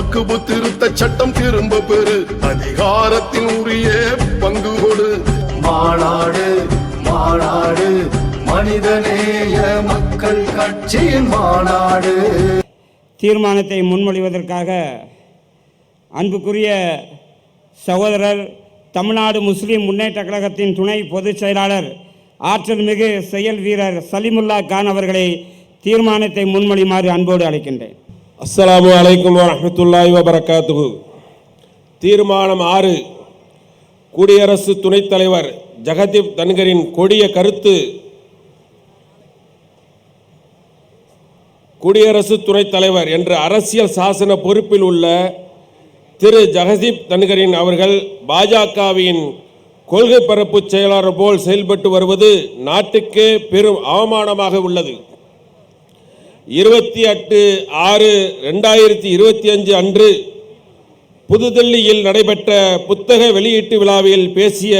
வக்குபு திருத்த சட்டம் திரும்ப பெறு. அதிகாரத்தின் உரிய பங்கு கொடு. மாநாடு மாநாடு மனிதநேய மக்கள் கட்சியின் மாநாடு. தீர்மானத்தை முன்மொழிவதற்காக அன்புக்குரிய சகோதரர் தமிழ்நாடு முஸ்லிம் முன்னேற்ற கழகத்தின் துணை பொதுச் செயலாளர் ஆற்றல் மிகு செயல் வீரர் சலிமுல்லா கான் அவர்களை தீர்மானத்தை முன்மொழியுமாறு அன்போடு அழைக்கின்றேன். அஸ்ஸலாமு வலைக்கம் வரமத்துல்லாய் வபரகாத்து தீர்மானம் ஆறு. குடியரசு துணைத் தலைவர் ஜெகதீப் தன்கரின் கொடிய கருத்து. குடியரசு துணைத் தலைவர் என்ற அரசியல் சாசன பொறுப்பில் உள்ள திரு ஜெகதீப் தன்கரின் அவர்கள் பாஜகவின் கொள்கை பரப்பு செயலாளர் போல் செயல்பட்டு வருவது நாட்டுக்கே பெரும் அவமானமாக உள்ளது. இருபத்தி எட்டு ஆறு ரெண்டாயிரத்தி இருபத்தி அஞ்சு அன்று புதுதில்லியில் நடைபெற்ற புத்தக வெளியீட்டு விழாவில் பேசிய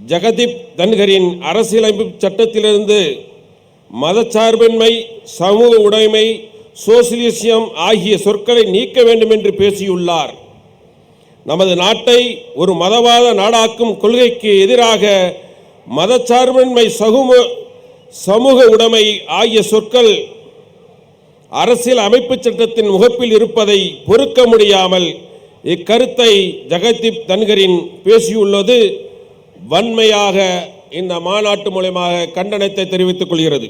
ஜெகதீப் தன்கரின் அரசியலமைப்பு சட்டத்திலிருந்து மதச்சார்பின்மை சமூக உடைமை சோசியலிசம் ஆகிய சொற்களை நீக்க வேண்டும் என்று பேசியுள்ளார். நமது நாட்டை ஒரு மதவாத நாடாக்கும் கொள்கைக்கு எதிராக மதச்சார்பின்மை சமூக சமூக உடைமை ஆகிய சொற்கள் அரசியல் அமைப்பு சட்டத்தின் முகப்பில் இருப்பதை பொறுக்க முடியாமல் இக்கருத்தை ஜெகதீப் தன்கரின் பேசியுள்ளது வன்மையாக இந்த மாநாட்டு மூலயமாக கண்டனத்தை தெரிவித்துக் கொள்கிறது.